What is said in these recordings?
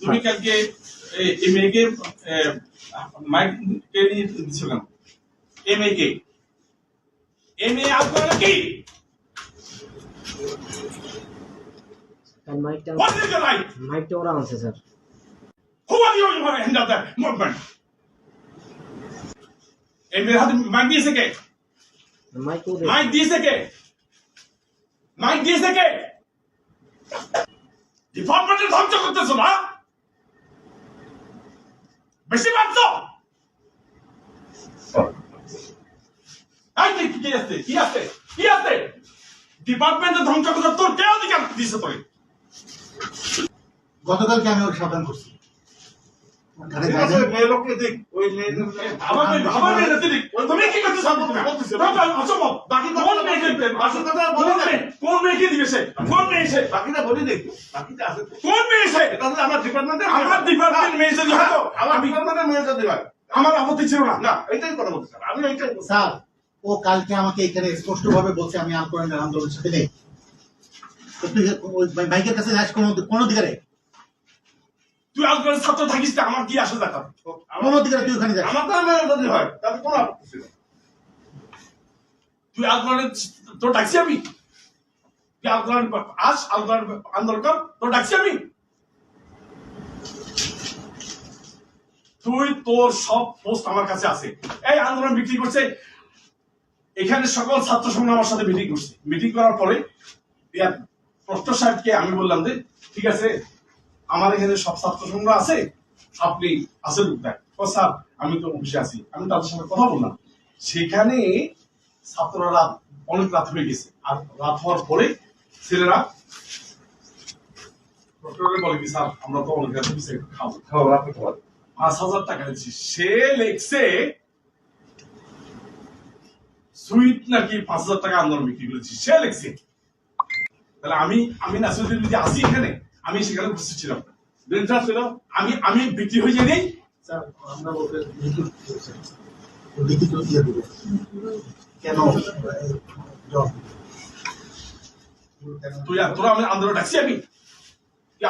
তুমি কালকে এই- মেয়েকে মাইক কে নিয়ে দিছো কেন এই মেয়েকে এই মেয়ে আপনারা কি? মাইকটা What is your right? মাইকটা ওরা আনছে sir Who are you to handle that movement? এই মেয়ের হাতে মাইক দিয়েছে কে? মাইক দিয়েছে। কে? মাইক দিয়েছে কে? ডিপার্টমেন্টের ধ্বংস করতেছো না বেশি এই কি আছে? কি আছে? কি আছে? ডিপার্টমেন্টের ধ্বংস করতে তোর কে অধিকার দিছে তোরে গতকালকে আমি ওকে সাবধান করছি। ওর গায়ে- মেয়ে দিক, ওই মেয়ে- আমার মেয়ে আমার মেয়ে রাতে দিক। তুমি কি চাও তুমি বাকি মেয়েকে আসল কথা কোন বলে কোন মেয়েকে দিবে সে? কোন মেয়ে সে? বাকিটা বলি দেখি বাকিটা আছে কোন মেয়ে সে? এটা আমার ডিপার্টমেন্টের আমার ডিপার্টমেন্ট মেয়ে যদি হতো আমার ডিপার্টমেন্টের মেয়ে যদি হয়। আমার আপত্তি ছিল না। না এইটাই কথা বলতে স্যার আমি এইটাই স্যার ও কালকে আমাকে এখানে স্পষ্ট ভাবে বলছে আমি আল কোরআনের আন্দোলনের সাথে নেই। মাইকের কাছে যাস কোন কোন অধিকারে? তুই আজকের ছাত্র থাকিস না আমার কি আসে দেখা কোন অধিকারে তুই ওখানে যাস? আমার তো যদি হয় তাহলে কোনো আপত্তি ছিল না। তুই আজকের তোর ডাকছি আমি? তুই আজকের আস আজকের আন্দোলন কর, তোর ডাকছি আমি? তুই তোর সব পোস্ট আমার কাছে আছে। এই আন্দোলন বিক্রি করছে। এখানে সকল ছাত্র সংগ্রাম আমার সাথে মিটিং করছে। মিটিং করার পরে প্রশ্ন সাহেবকে আমি বললাম যে, ঠিক আছে, আমার এখানে সব ছাত্র সংগ্রাম আছে, আপনি দেখ। স্যার, আমি তো অফিসে আছি, আমি তাদের সঙ্গে কথা বললাম। সেখানে ছাত্ররা অনেক রাত হয়ে গেছে। আর রাত হওয়ার পরে ছেলেরা বলে কি স্যার আমরা তো অনেক রাত হয়েছে খাব। খাও, রাতে খাওয়া। পাঁচ হাজার টাকা দিচ্ছি সে লেখছে সুইট নাকি পাঁচ হাজার টাকা আন্দোলন বিক্রি করেছি। সে লেখছে। তাহলে আমি আমি নাসিরুদ্দিন যদি আসি এখানে আমি সেখানে উপস্থিত ছিলাম। ছিল? আমি আমি বিক্রি হয়ে যাই নেই। আমরা বলতে লিখিত। দিয়ে দেবে। কেন? তুই তোরা আমি আন্দোলন ডাকছি আমি? তুই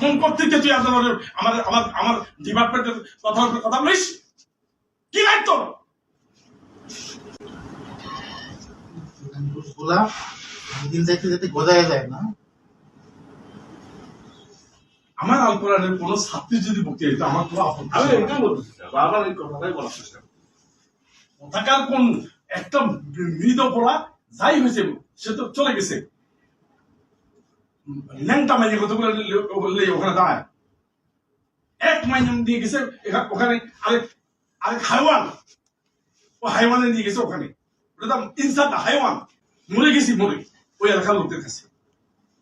কোন কর্তৃত্বে তুই আন্দোলনের আমার আমার আমার ডিপার্টমেন্টের কথা কথা বলিস? কি রাইট তোর? গুলা দিন যাইতে যাতে গোজায় যায় না। আমার আল কোরআনের কোন ছাত্রী যদি ভক্তি হইতো আমার কোনো আপত্তি আমি এটাই বলতেছি এই কথাটাই বলার চেষ্টা। কোথাকার কোন একটা মৃত পড়া যাই হয়েছে সে তো চলে গেছে। ল্যাংটা মাইনে কতগুলো ওখানে দাঁড়ায়। এক মাইনে দিয়ে গেছে ওখানে আরেক আরেক হাইওয়ান। ও হাইওয়ানে নিয়ে গেছে ওখানে। ইনসান হাইওয়ান। মরে গেছি মরে। ওই এলাকার লোকদের কাছে।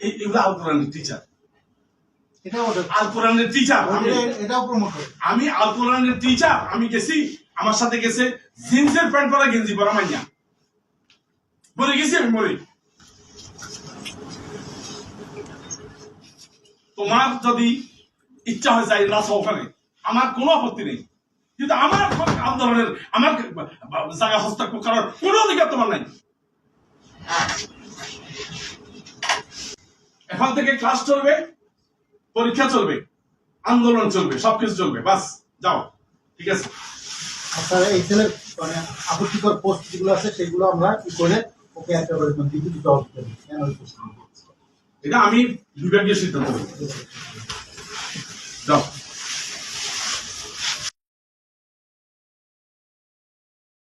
এই এগুলো আল কোরআনের টিচার আল কোরআনের টিচার আমি আল কোরআনের টিচার আমি গেছি। আমার সাথে গেছে জিন্সের প্যান্ট পরা গেঞ্জি পরা মাইয়া। মরে গেছি আমি মরে। তোমার যদি ইচ্ছা হয় যাই নাচো ওখানে। আমার কোনো আপত্তি নেই। কিন্তু আমার আন্দোলনের, আমার জায়গা হস্তক্ষেপ করার কোনো অধিকার তোমার নাই। এখন থেকে ক্লাস চলবে, পরীক্ষা চলবে, আন্দোলন চলবে, সবকিছু চলবে। বাস, যাও। ঠিক আছে? আপনারা এই ছেলের মানে আপত্তিকর পোস্ট যেগুলো আছে, সেগুলো আমরা কি করে ওকে একটা করে দিতে হবে কেন এটা আমি বিভাগীয় সিদ্ধান্ত